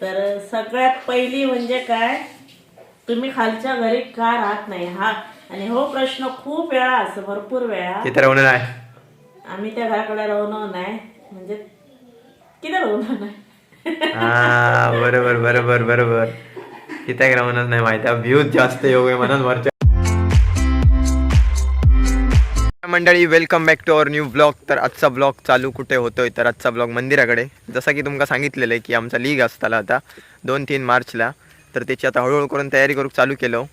तर सगळ्यात पहिली म्हणजे काय? तुम्ही खालच्या घरी का राहत नाही? हा. आणि हो प्रश्न खूप वेळा असं भरपूर वेळा. तिथे राहून नाही आम्ही त्या घराकडे राहणार नाही. म्हणजे किती राहणार नाही? हा बरोबर बरोबर बरोबर. तिथे राहूनच नाही माहिती. व्ह्यूज जास्त योग आहे म्हणून वरच्या मंडळी welcome back to our new blog तर आजचा ब्लॉग चालू कुठे होतोय? तर आजचा ब्लॉग मंदिराकडे. जसं की तुमका सांगितलेलं आहे की आमचा लीग असताला आता दोन तीन मार्चला. तर त्याची आता हळूहळू करून तयारी करू चालू केलो.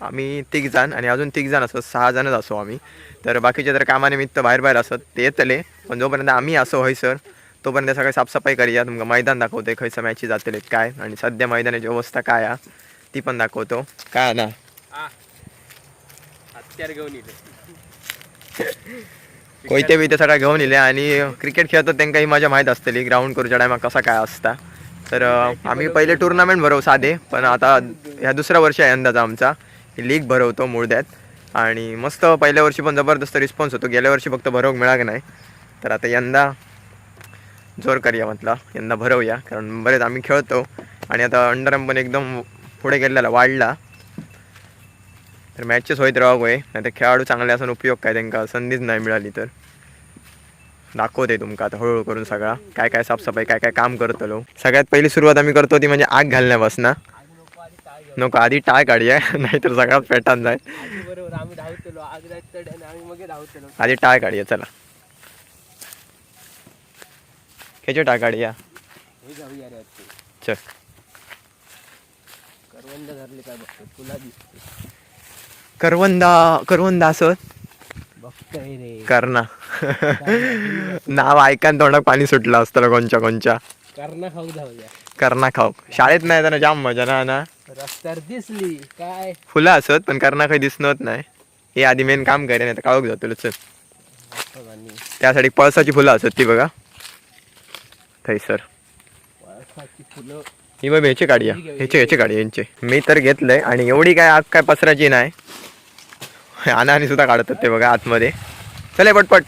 आम्ही तिघ जण आणि अजून तिघ जण असत सहा जणच असो आम्ही. तर बाकीचे तर कामानिमित्त बाहेर बाहेर असत ते येतले. पण जोपर्यंत आम्ही असो होय सर तोपर्यंत सगळी साफसफाई करूया. तुमका मैदान दाखवतोय खयचं मॅची जातले काय. आणि सध्या मैदानाची अवस्था काय हा ती पण दाखवतो. काय ना? हत्यार घेऊन येते कोयते बिते सगळं घेऊन येले आणि क्रिकेट खेळतो त्यांना ही मजा माहीत असतली. ग्राउंड करूच्या टायमा कसा काय असता. तर आम्ही पहिले टुर्नामेंट भरवू साधे पण आता ह्या दुसऱ्या वर्षी आहे यंदाचा आमचा. लीग भरवतो मुळद्यात. आणि मस्त पहिल्या वर्षी पण जबरदस्त रिस्पॉन्स होतो. गेल्या वर्षी फक्त भरवूक मिळाक नाही. तर आता यंदा जोर करूया म्हटलं. यंदा भरवूया. कारण बरेच आम्ही खेळतो. आणि आता अंडरम पण एकदम पुढे गेलेला वाढला. तर मॅचचे सोयत राहू होय नाही तर खेळाडू चांगले असून उपयोग काय त्यांना? संधीच नाही मिळाली तर. दाखवते तुमका आता हळूहळू करून सगळा. काय काय साफसफाई काय काय काम करतलो सगळ्यात पहिली सुरुवात आम्ही करतो ती म्हणजे आग घालण्यापासून. नको आधी टाळ काढूया. नाहीतर सगळ्यात पेटान जाय आधी टाळ काढूया चला. खेचो टाळ काढूया. चल. करवंद धरले काय बघतो? तुला दिसते. करवंदा करवंदा असत कर्णा. नाव ऐकान तोंडात पाणी सुटलं असतं कोणच्या कोणच्या. करणं खाऊ जाऊया कर्णा खाऊ. शाळेत नाही जाणं जाम मजा ना ना. रस्त्यावर दिसली काय? फुलं असत पण कर्णा काही दिसणत नाही. हे आधी मेन काम करे नाही तर काळोख जातो चल. आणि त्यासाठी पळसाची फुलं असत ती बघा. थैसर. पळसाची फुलं. ही बघ ह्याचे काढूया ह्याचे ह्याचे काढूया यांचे. मी तर घेतलंय. आणि एवढी काय आग काय पसराची नाही. अनानी सुद्धा काढतात ते बघा आतमध्ये. चल पटपट.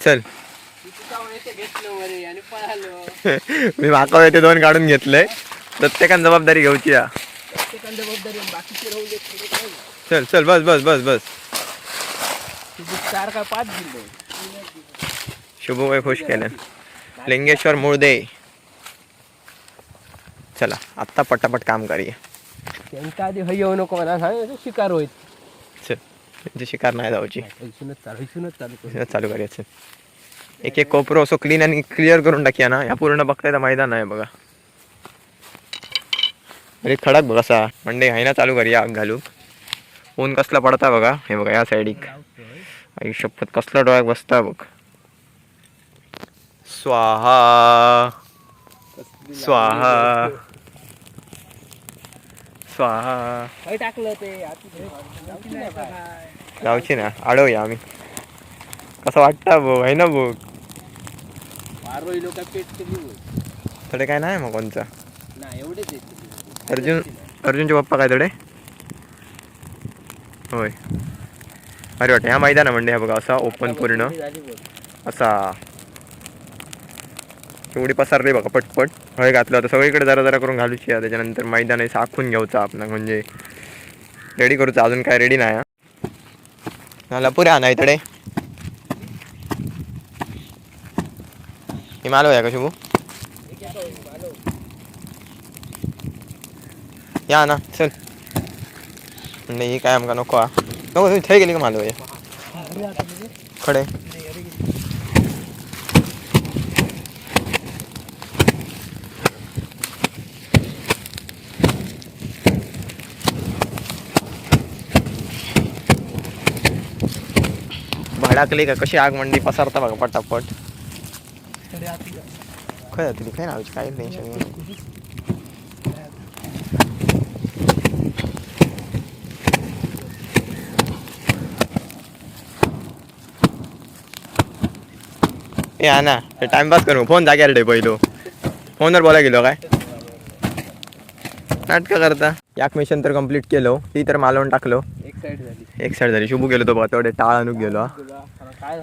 चल. येते घेतलं आणि मी माका ते दोन काढून घेतलंय. प्रत्येकान जबाबदारी घ्यायची आहे. नाही. चल चल बस बस बस बस. चार काय पाच खुश केलं लिंगेश्वर मुळदे चला आत्ता पटापट काम करूया. त्यांच्या आधी हय येऊ नको म्हणा सांग शिकार होईल. त्यांची शिकार नाही जाऊची. चालू करायचं एक एक कोपरो असो क्लीन आणि क्लिअर करून टाकूया ना या पूर्ण बघताय तर मैदान आहे बघा. अरे खडक बघ असा म्हणजे आहे ना चालू करूया आग घालू. ऊन कसला पडता बघा हे बघा या साईडिक आई शपथ कसला डोळ्यात बसता बघ. स्वाहा। स्वाहा। स्वाहा। काय टाकलं ते? आती जाऊची ना अडवूया आम्ही. कसं वाटतं बघ आहे ना लोक पेट केली थोडे काय नाही मग कोणचा? ना एवढेच येते अर्जुन अर्जुनचे पप्पा काय थोडे? होय. अरे वाटतं. ह्या मैदान म्हणजे हा बघा असा ओपन पूर्ण असा एवढी पसारली बघा पटपट. हळ घातलं होतं सगळीकडे जरा जरा करून घालूची आहे त्याच्यानंतर मैदान आहे साखून घ्यायचं आपण म्हणजे रेडी करूचं अजून काय रेडी नाही मला लपुऱ्या नाही तडे ही मालव आहे का शुभू? या ना चल. नाही ही काय आमका नको हा. नको तुम्ही थंय गेली का मालव आहे खडे. भडाकली का? कशी आग मंडी पसरता बघा पटापट. काय जातली काय नावाची काय टेन्शन नाही ए हा ना टाइमपास करू. फोन जाग्यार ठेव पहिलो. फोनवर बोला गेलो काय? नाटकं करता. याक मिशन तर कंप्लीट केलो. ती तर मालवण टाकलो. एक साइड झाली. एक साईड झाली. शुभू गेलो तो बघा तेवढे टाळ आणूक गेलो हा.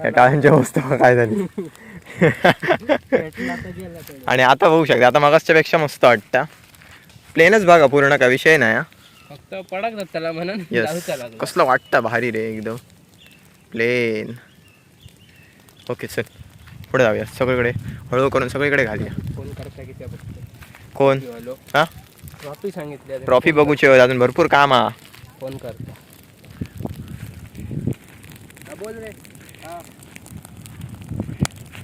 या टाळ्यांची अवस्था बघा काय झाली. आणि आता बघू शकता आता मागासच्या पेक्षा मस्त वाटतं. प्लेनच बघा पूर्ण काय विषय नाही. फक्त पडक त्याला म्हणून कसलं वाटतं भारी रे एकदम. प्लेन ओके चल. पुढे जाऊया. सगळीकडे हळू करून सगळीकडे घालूया. की कोण? हा? ट्रॉफी सांगितली ट्रॉफी बघूची होय, अजून भरपूर काम हा फोन करता. बोल रे.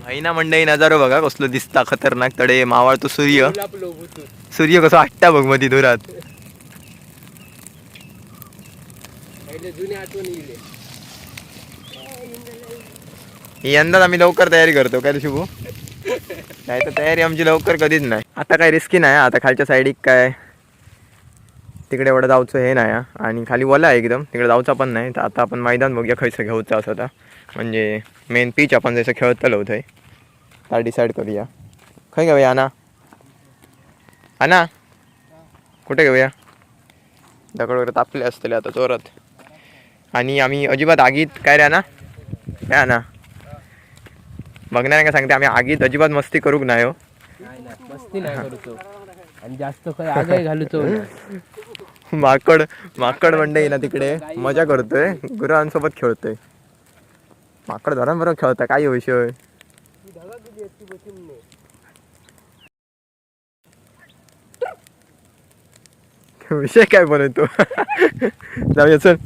हा महिना मंडई नजारो बघा कसलो दिसता खतरनाक तडे मावळतो सूर्य. सूर्य कसं वाटता बघ मधी येईल. यंदाच आम्ही लवकर तयारी करतो काय शुभू? नाही तर तयारी आमची लवकर कधीच नाही. आता काय रिस्की नाही आता खालच्या साईडिक काय? तिकडे एवढं जाऊचं हे नाही हा. आणि खाली वला आहे एकदम. तिकडे जाऊचा पण नाही. तर आता आपण मैदान बघूया खयचं घेऊचं असं आता. म्हणजे मेन पीच आपण जसं खेळतलो होतं त्या डिसाईड करूया. खय घेऊया अना अना कुठे घेऊया दगड वगैरे तापले असतले आता जोरात. आणि आम्ही अजिबात आगीत काय रे अना काय अना बघणाऱ्यांना सांगते आम्ही आगीत अजिबात मस्ती करूक नाही हो. मस्ती नाही करूचो आणि जास्त आगाई घालूचो. माकड माकड मंडई ना तिकडे. मजा करतोय. गुरांसोबत खेळतोय. माकड धरण खेळता काय ह्यो? विषय विषय काय बनवतो जाऊया चल.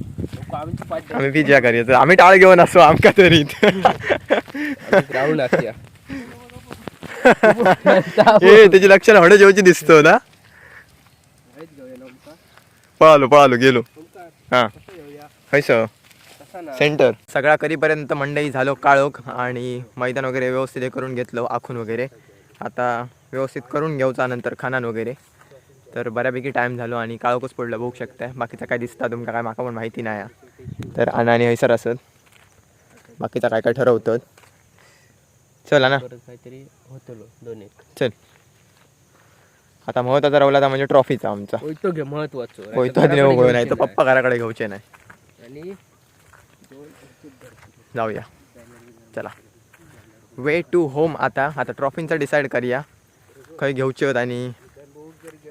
आम्ही पिज्जा करूया आम्ही टाळ घेऊन असो आमका तरी. ए त्याची लक्षण हड जेवची दिसतो ना? पळालो पळालो गेलो. हा. खैस सेंटर. सगळा करीपर्यंत मंडई झालो काळोख आणि मैदान वगैरे व्यवस्थित हे करून घेतलं आखून वगैरे. आता व्यवस्थित करून घेऊचा नंतर खानान वगैरे. तर बऱ्यापैकी टाईम झालो आणि काळोखच पडलं बघू शकताय. बाकीचं काय दिसता तुमका काय माका पण माहिती नाही हा. तर आणा आणि हैसर असत. बाकीचं काय काय ठरवतं चला ना काहीतरी होतलो दोन एक. चल. आता महत्त्वाचा राहिला तर म्हणजे ट्रॉफीचा आमचा. घे महत्वाचं. होय तो आधी नाही तर पप्पा घराकडे घेऊचे नाही. आणि जाऊया. चला. वे टू होम आता. आता ट्रॉफींचा डिसाईड करूया. खंय घेऊचे होत आणि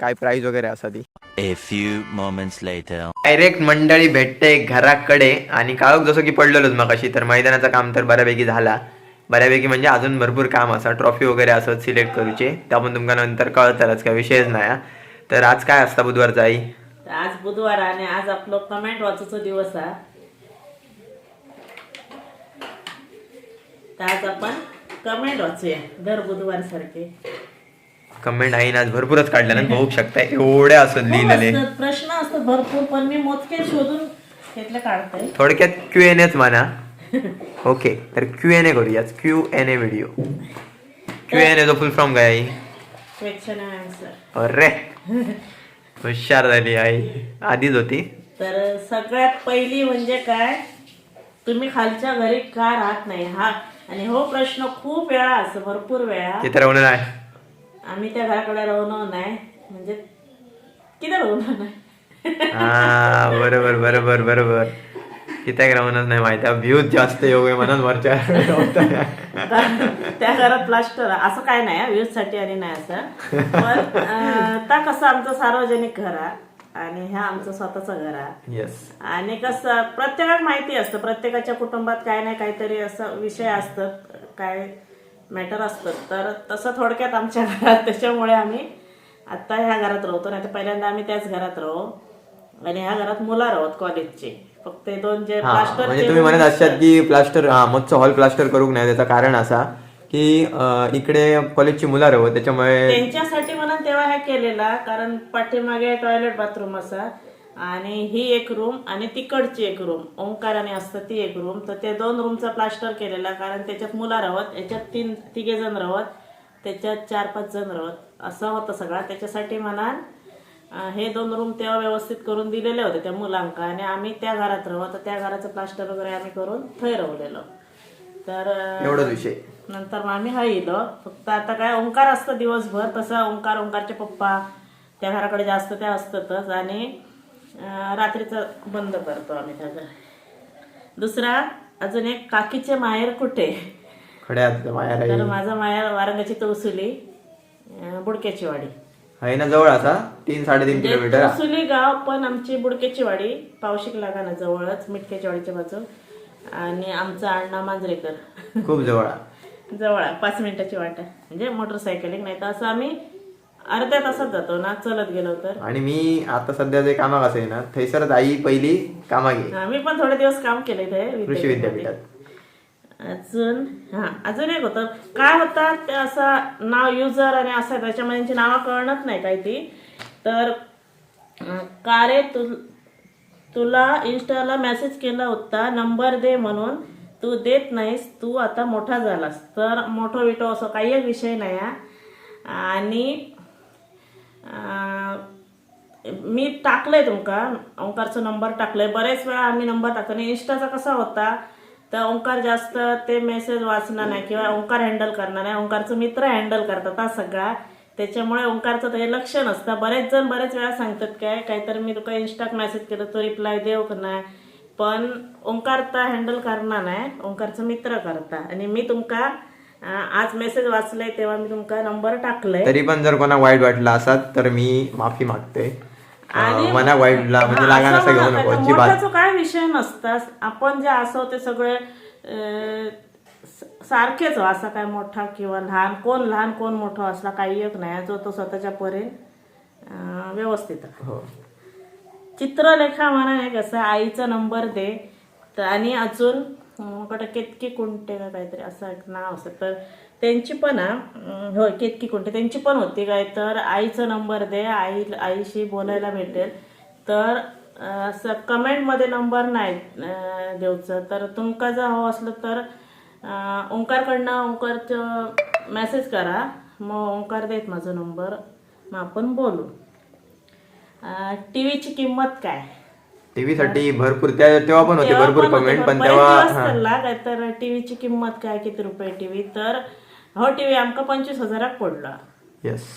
काय प्राईज वगैरे असा ती. A few moments later. Direct मंडळी भेटते घराकडे. आणि काळोख जसं की पडलेलोच मग अशी तर मैदानाचं काम तर बऱ्यापैकी झाला. बऱ्यापैकी म्हणजे अजून भरपूर काम असा ट्रॉफी वगैरे असत सिलेक्ट करूचे. त्या पण तुमका नंतर कळतलच काय विषयच नाही हा. तर आज काय असता बुधवारचा आई? आज बुधवार आणि आज आपलं कमेंट वाचूचो दिवस हा. तर आज आपण कमेंट वाचूया दर बुधवार सारखे कमेंट आहे आज भरपूरच काढल्या ना बघू शकता एवढ्या असत लिहिलेले. प्रश्न असतात भरपूर पण मी मोजके शोधून घेतले काढताय. थोडक्यात क्यू एन एच म्हणा. ओके तर क्यू एन ए करूया Q N A video Q? N A जो फुल फ्रॉम काय आई क्वेश्चन आन्सर अरे हुशार झाली आई. आधीच होती. तर सगळ्यात पहिली म्हणजे काय? तुम्ही खालच्या घरी का राहत नाही? हा आणि हो प्रश्न खूप वेळा असं भरपूर वेळा. ते तर होणार आहे आम्ही त्या घराकडे राहणार नाही. म्हणजे किती राहणार नाही. हा बरोबर बरोबर बरोबर. तिथे राहूनच नाही माहिती. व्ह्यूज जास्त योग आहे म्हणून वरच्या त्या घरात प्लास्टर असं काय नाही व्ह्यूजसाठी आणि नाही असं. पण कसं आमचं सार्वजनिक घर आहे. आणि ह्या आमचं स्वतःचं घर आहे. येस आणि कसं प्रत्येकाला माहिती असतं प्रत्येकाच्या कुटुंबात काय नाही काहीतरी असं विषय असतात काय मॅटर असतात तर तसं थोडक्यात आमच्या घरात त्याच्यामुळे आम्ही आत्ता ह्या घरात राहतो. नाही तर पहिल्यांदा आम्ही त्याच घरात राहू. आणि ह्या घरात मुलं राहत कॉलेजचे फक्त हे दोन जे हा प्लास्टर म्हणजे तुम्ही म्हणत असतात की प्लास्टर हा मगचं हॉल प्लास्टर करूक नाही त्याचं कारण असा की अं, इकडे कॉलेजची मुलं राहू हो, त्याच्यामुळे त्यांच्यासाठी म्हणून तेव्हा हे केलेला कारण पाठीमागे टॉयलेट बाथरूम असा. आणि ही एक रूम आणि तिकडची एक रूम ओंकाराने असतं ती एक रूम तर ते दोन रूमचा प्लास्टर केलेला कारण त्याच्यात मुलं राहत याच्यात तीन तिघे जण राहत त्याच्यात चार पाच जण राहत. असं होतं सगळं. त्याच्यासाठी म्हणा अं, हे दोन रूम तेव्हा व्यवस्थित करून दिलेले होते त्या मुलांका. आणि आम्ही त्या घरात राहू. तर त्या घराचं प्लास्टर वगैरे आम्ही करून थंय राहलेलो तर अं, एवढाच विषय. नंतर मग आम्ही हा येलो फक्त आता काय ओंकार असतं दिवसभर तसं ओंकार ओंकारचे पप्पा त्या घराकडे जास्त त्या असतातच आणि रात्रीचं बंद करतो आम्ही त्या घर. दुसरा अजून एक काकीचे माहेर कुठे? तर माझा माया वारंगाची तवसुली अं, बुडक्याची वाडी आहे ना जवळ असा तीन साडेतीन म्हणजे किलोमीटर. तवसुली गाव पण आमची बुडक्याची वाडी पावशिक लागा ना जवळच मिटक्याची वाडीच्या बाजू. आणि आमचा अण्णा मांजरेकर. खूप जवळ. जवळ आहे पाच मिनिटाची वाट आहे. म्हणजे मोटरसायकलिंग नाही तर असं आम्ही अर्ध्या तासात जातो ना चलत गेलो तर. आणि मी आता सध्या जे कामाक असे ना थैसरच आई पहिली कामा हा, मी पण थोडे दिवस काम केले कृषी. विद्यापीठात. अजून हा अजून एक होतं. काय होतं ते असं नाव युजर आणि असं त्याच्यामध्ये त्यांची नावं कळणच नाही काही ती. तर अं, का रे तु तुला इन्स्टाला मेसेज केला होता नंबर दे म्हणून. तू देत नाहीस तू आता मोठा झालास. तर मोठो विटो असं काही एक विषय नाही आणि मी टाकलंय तुमका ओंकारचा नंबर टाकलाय. बरेच वेळा आम्ही नंबर टाकतो. आणि इंस्टाचा कसा होता तर ओंकार जास्त ते मेसेज वाचणार नाही किंवा ओंकार हँडल करणार नाही. ओंकारचं मित्र हँडल करतात हा सगळा. त्याच्यामुळे ओंकारचं ते लक्ष नसतं. बरेच जण बरेच वेळा सांगतात काय काहीतरी मी तुका इंस्टाक मेसेज केलं तो रिप्लाय देऊ का नाही पण ओंकार तर हँडल करणार नाही. ओंकारचं मित्र करता. आणि मी तुमका आज मेसेज वाचलंय तेव्हा मी तुमका नंबर टाकलंय. तरी पण जर कोणा वाईट वाटला असत तर मी माफी मागते. मना वाईटला म्हणजे असं घेऊ नको. काय विषय नसता. आपण जे असो ते सगळे सारखेच हो असा काय मोठा किंवा लहान कोण लहान कोण मोठा असला काही एक नाही जो तो स्वतःच्या परीन अं, व्यवस्थित. हो. चित्रलेखा म्हणा एक असं आईचा नंबर दे तर आणि अजून कडे केतकी कुंटे का काहीतरी असं एक नाव असं तर त्यांची पण हा, केतकी कुंटे त्यांची पण होती काय तर आईचा नंबर दे आई आईशी बोलायला भेटेल. तर असं कमेंटमध्ये नंबर नाही देऊचं तर तुमका जर हवं असलं तर ओंकारकडनं ओंकारचं मेसेज करा. मग ओंकार देत माझा नंबर मग आपण बोलू. टी व्हीची किंमत काय? टीव्ही साठी भरपूर त्या तेव्हा पण होते भरपूर कमेंट पण तेव्हा हा. तर टीव्हीची किंमत काय किती रुपये टीव्ही तर हो टीव्ही आमका पंचवीस हजाराक पडला. येस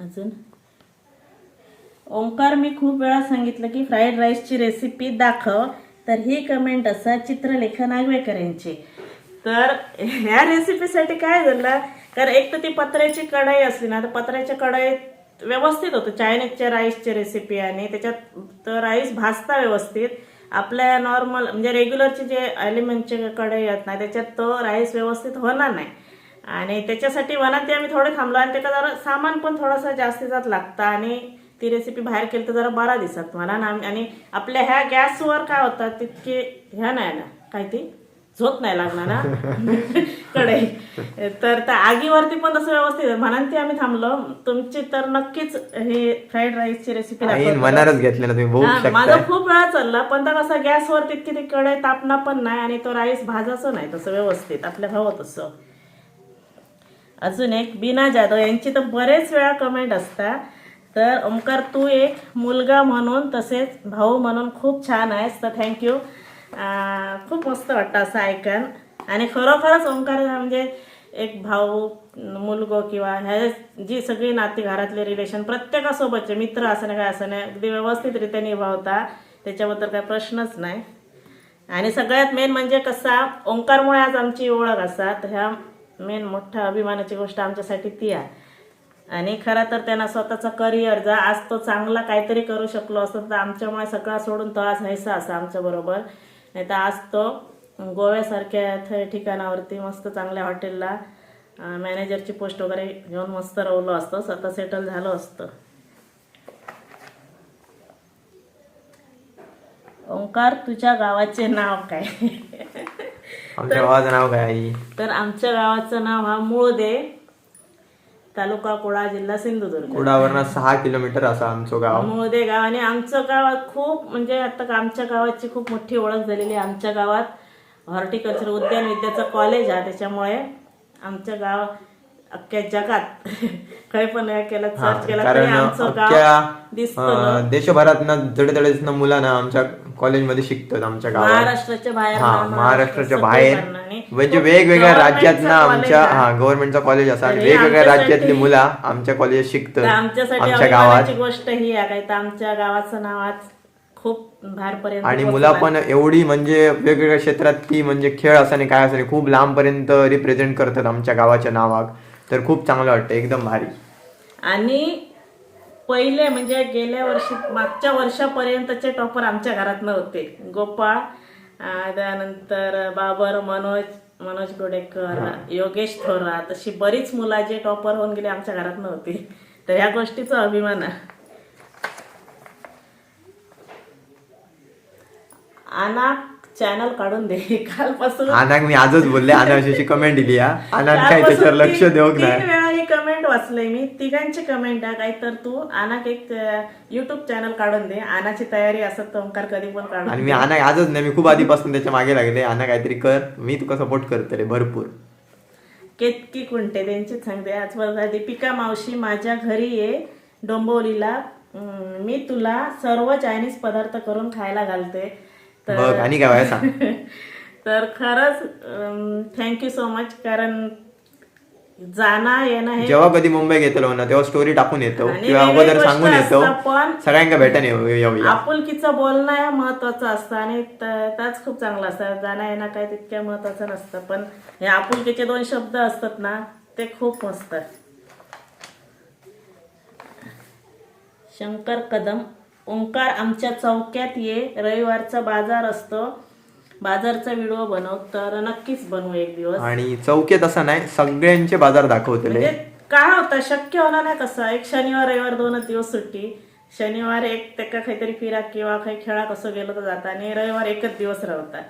अजून? ओंकार मी खूप वेळा सांगितलं की फ्राईड राईसची रेसिपी दाखव. तर ही कमेंट असा चित्रलेखन नागवेकर यांची. तर ह्या रेसिपीसाठी काय झालं? कारण एक तर ती पत्र्याची कढाई असली ना तर पत्र्याच्या कढाईत व्यवस्थित होतं. चायनीजच्या राईसची रेसिपी आणि त्याच्यात तर राईस भाजता व्यवस्थित. आपल्या नॉर्मल म्हणजे रेग्युलरचे जे ॲल्युमिनियमचे कढई आहेत ना त्याच्यात तो राईस व्यवस्थित होणार नाही. आणि त्याच्यासाठी वनात ते आम्ही थोडे थांबलो आणि त्याचा जरा सामान पण थोडंसं जास्तीचाच लागतं आणि ती रेसिपी बाहेर केली तर जरा बरा दिसत मला ना आणि आपल्या ह्या गॅसवर काय होतात तितके ह्या नाही ना काय ती? झोत नाही लागणार ना कढई. तर त्या आगीवरती पण तसं व्यवस्थित. म्हणून ती आम्ही थांबलो. तुमची तर नक्कीच हे फ्राईड राईसची रेसिपी मनारच घेतले ना तुम्ही माझा खूप वेळा चालला पण तर कसं गॅसवर तितकी ती कढई तापणं पण नाही आणि तो राईस भाजायचं नाही तसं व्यवस्थित. आपल्या हवं तसं. अजून एक बीना जाधव यांची तर बरेच वेळा कमेंट असतात. तर ओंकार तू एक मुलगा म्हणून तसेच भाऊ म्हणून खूप छान आहेस तर थँक्यू खूप मस्त वाटतं असं ऐकन. आणि खरोखरच ओंकार म्हणजे एक भाऊ मुलगो किंवा ह्या जी सगळी नाती घरातले रिलेशन प्रत्येकासोबतचे मित्र असं नाही काय असं नाही अगदी व्यवस्थितरित्या निभावता त्याच्याबद्दल काही प्रश्नच नाही. आणि सगळ्यात मेन म्हणजे कसा ओंकारमुळे आज आमची ओळख असा तर ह्या मेन मोठ्या अभिमानाची गोष्ट आमच्यासाठी ती आहे. आणि खरं तर त्यांना स्वतःचा करिअर जर आज तो चांगला काहीतरी करू शकलो असतो तर आमच्यामुळे सगळा सोडून तो आज व्हायचा असा आमच्याबरोबर नाही तर आज तो गोव्यासारख्या थ- ठिकाणावरती मस्त चांगल्या हॉटेलला मॅनेजरची पोस्ट वगैरे घेऊन मस्त रवलो असतो स्वतः सेटल झालो असतं. ओंकार तुझ्या गावाचे नाव काय? आमच्या गावाचं नाव काय तर आमच्या गावाचं नाव हा मूळदे. तालुका कुळा जिल्हा सिंधुदुर्ग. कुडावरनं सहा किलोमीटर असं आमचं गाव. मूळदे गाव. आणि आमचं गावात खूप म्हणजे आता आमच्या गावाची खूप मोठी ओळख झालेली आहे. आमच्या गावात हॉर्टिकल्चर उद्यान विद्याचं कॉलेज आहे. त्याच्यामुळे आमचं गाव अख्ख्या जगात काही पण हे केलं सर्च केला तरी कारण आमचं अख्ख्या गाव दिसतं. अं, देशभरातनं जडतडीतनं मुलांना आमच्या कॉलेजमध्ये शिकतात आमच्या गावात. महाराष्ट्राच्या बाहेर हा ना, महाराष्ट्राच्या बाहेर. कारणाने. म्हणजे वेगवेगळ्या Government चं राज्यातनं आमच्या हा. गव्हर्नमेंटचा कॉलेज असा आणि वेगवेगळ्या आमच्यासाठी- राज्यातली मुलं आमच्या कॉलेजात तर शिकतात आमच्यासाठी आमच्या गावात. अभिमानाची गोष्ट ही आहे. काय तर आमच्या गावाचं नाव आज खूप बाहेरपर्यंत आणि पोहोचला. मुला पण एवढी म्हणजे वेगवेगळ्या क्षेत्रात ती म्हणजे खेळ असाने काय असाने खूप लांबपर्यंत रिप्रेझेंट करतात आमच्या गावाच्या नावाक. तर खूप चांगलं वाटतं. एकदम भारी. आणि पहिले म्हणजे गेल्या वर्षी मागच्या वर्षापर्यंतचे टॉपर आमच्या घरात नव्हते. गोपाळ त्यानंतर बाबर मनोज मनोज गोडेकर योगेश थोरात अशी बरीच मुलं जे टॉपर होऊन गेले आमच्या घरात नव्हती. तर ह्या गोष्टीचा अभिमान आहे. आणा चॅनल काढून दे. कालपासून अनाक मी आजच बोलले अनाशी कमेंट दिली अनाक काय त्याच्यावर लक्ष तीन नाही. वेळा ही कमेंट वाचले मी. तिघांची कमेंट आहे काय तर तू. आनाक एक युट्यूब चॅनल काढून दे. आनाची तयारी असत ओंकार कधी पण काढून आणि मी अनाक आजच नाही मी खूप आधीपासून त्याच्यामागे लागले. अना काहीतरी कर. मी तुका सपोर्ट करतले भरपूर. केतकी कुंटे त्यांचीच सांगते आज बघा दीपिका मावशी माझ्या घरी ये डोंबवलीला अं, मी तुला सर्व चायनीज पदार्थ करून खायला घालते. तर आणि काय सांग. तर खरंच थँक्यू सो मच कारण जाणं येणं हे जेव्हा कधी मुंबई घेतलो ना तेव्हा स्टोरी टाकून येतो किंवा अगोदर सांगून येतो. पण येऊ- येऊया. आपुलकीचं बोलणं हे महत्वाचं असतं आणि त्याच खूप चांगलं असतं. जाणं येणं काय तितक्या महत्वाचं नसतं. पण हे आपुलकीचे दोन शब्द असतात ना ते खूप मस्त. शंकर कदम. ओंकार आमच्या चौक्यात ये. रविवारचा बाजार असतो. बाजारचा व्हिडिओ बनव तर नक्कीच बनवू एक दिवस. आणि चौकेत असं नाही सगळ्यांचे बाजार दाखवतले. म्हणजे काय होतं शक्य होणार नाही कसं एक शनिवार रविवार दोनच दिवस सुट्टी. शनिवार एक तेका काहीतरी फिरा किंवा काही खेळा कसं गेलो तर जाता. आणि रविवार एकच दिवस राहता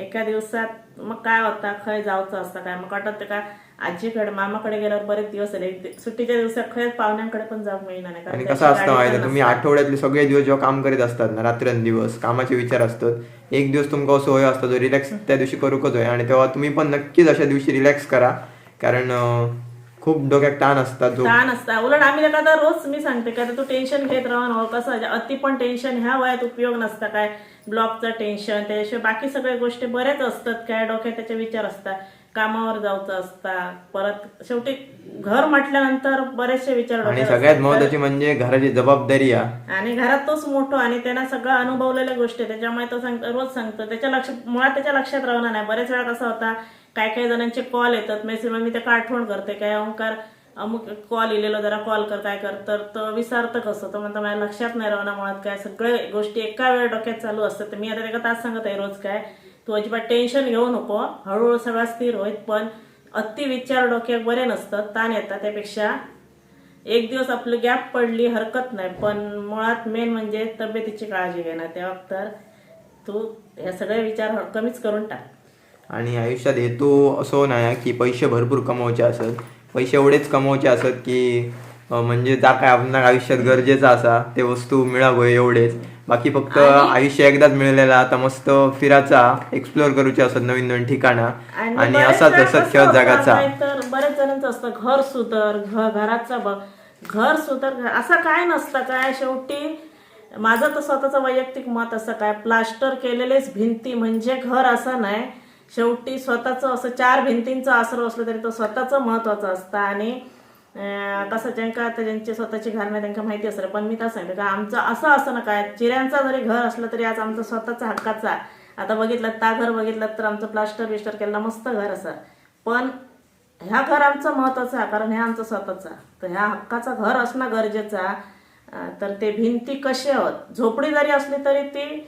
एका दिवसात मग काय होता? खय जायचं असतं काय? मग वाटत ते का? आजीकडे मामाकडे गेल्यावर बरेच दिवस झाले. एक दि- सुट्टीच्या दिवसात खय पाहुण्यांकडे पण जाऊ मिळणार नाही. आणि कसं असतं माहिती तुम्ही. आठवड्यातले सगळे दिवस जेव्हा काम करीत असतात ना रात्रंदिवस कामाचे विचार असतात. एक दिवस तुमका असं होय असतो जो रिलॅक्स त्या दिवशी करूकच होय. आणि तेव्हा तुम्ही पण नक्कीच अशा दिवशी रिलॅक्स करा. कारण अं, खूप डोक्यात ताण असतात जो ताण असता. उलट आम्ही त्याला आता रोज मी सांगते का तू टेन्शन घेत राहा ना कसं अति पण टेन्शन ह्या वयात उपयोग नसता. काय? ब्लॉकचं टेन्शन त्याशिवाय बाकी सगळ्या गोष्टी बऱ्याच असतात. काय? डोक्यात त्याचे विचार असतात. कामावर जायचं असता परत शेवटी घर म्हटल्यानंतर बरेचसे विचार आणि डोक्यात सगळ्यात असतात. महत्वाची म्हणजे घराची जबाबदारी आणि घरात तोच मोठो आणि त्यांना सगळं अनुभवलेल्या गोष्टी. त्याच्यामुळे तो सांगतो रोज सांगतो. त्याच्या लक्षात मुळात त्याच्या लक्षात राहणार नाही. बरेच वेळा कसं होता काय काही जणांचे कॉल येतात. मेसेज मी त्याला आठवण करते? काय ओंकार अमुक कॉल इलेलो जरा कॉल कर काय कर. तर तो विचारतं कसं? तो म्हणतो माझ्या लक्षात नाही राहणार मुळात काय. सगळे गोष्टी एका वेळ डोक्यात चालू असतात. तर मी आता एका तास सांगत आहे रोज काय. तू अजिबात टेन्शन घेऊ नको. हळूहळू सगळा स्थिर होईल पण अति विचार डोक्यात बरे नसतात ताण येतात त्यापेक्षा. एक दिवस आपलं गॅप पडली हरकत नाही पण मुळात मेन म्हणजे तब्येतीची काळजी घेणं. तेव्हा तर तू या सगळे विचार कमीच करून टाक. आणि आयुष्यात हेतू असो नाही की पैसे भरपूर कमवचे असत पैसे एवढेच कमवचे असत की म्हणजे जा काय आपल्या आयुष्यात गरजेचं असा ते वस्तू मिळावं एवढेच. बाकी फक्त आयुष्य एकदाच मिळलेला आता मस्त फिराचा एक्सप्लोअर करूचे असत नवीन नवीन ठिकाणा. आणि असाच असत खेळत जगाचा. तर बरेच जणांचं असतं घर सुधर घर घराचा घर सुधर घर- असं काय नसतं काय शेवटी माझं तर स्वतःचं वैयक्तिक मत असं काय प्लास्टर केलेलेच भिंती म्हणजे घर असं नाही. शेवटी स्वतःचं असं चार भिंतींचं आसरो असलं तरी तो स्वतःचं महत्वाचं असतं आणि तसं कसं ज्यांका आता ज्यांची स्वतःची घर नाही त्यांना माहिती असतं पण मी तर सांगते का आमचं असं असं ना काय चिऱ्यांचा जरी घर असलं तरी आज आमचं स्वतःचा हक्काचा आता बघितलं ता घर बघितलं तर आमचं प्लास्टर बिस्टर केलेलं मस्त घर असं. पण ह्या घर आमचं महत्वाचं आहे कारण हे आमचं स्वतःचा तर ह्या हक्काचं घर असणं गरजेचं आहे. तर ते भिंती कशी आहोत? झोपडी जरी असली तरी ती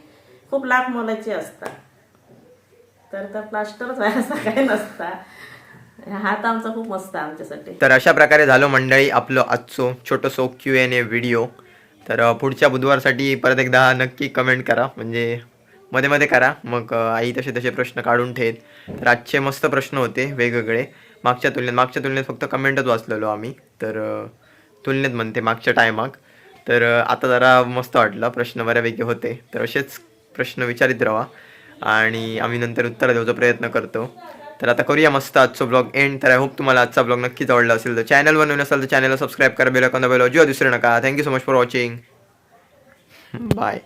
खूप लाख मोलाची असतात. तर त्या प्लास्टरच आहे असं काही नसता. हात आमचा खूप मस्त आहे आमच्यासाठी. तर अशा प्रकारे झालो मंडळी आपलं आजचो छोटंसो क्यू एन ए व्हिडिओ तर पुढच्या बुधवारसाठी परत एकदा नक्की कमेंट करा. म्हणजे मध्ये मध्ये करा. मग आई तसे तसे प्रश्न काढून ठेत तर आजचे मस्त प्रश्न होते वेगवेगळे. मागच्या तुलनेत मागच्या तुलनेत फक्त कमेंटच वाचलेलो आम्ही. तर तुलनेत म्हणते मागच्या टायमाक तर आता जरा मस्त वाटलं. प्रश्न बऱ्यापैकी होते. तर असेच प्रश्न विचारित राहा आणि आम्ही नंतर उत्तर देऊचा प्रयत्न करतो. तर आता करूया मस्त आजचा ब्लॉग एंड तर आय होप तुम्हाला आजचा ब्लॉग नक्कीच आवडला असेल. तर चॅनल बनवून असेल तर चॅनलला सबस्क्राईब करा बेल आयकॉन दाबायला जो दुसरं नका. Thank you so much for watching bye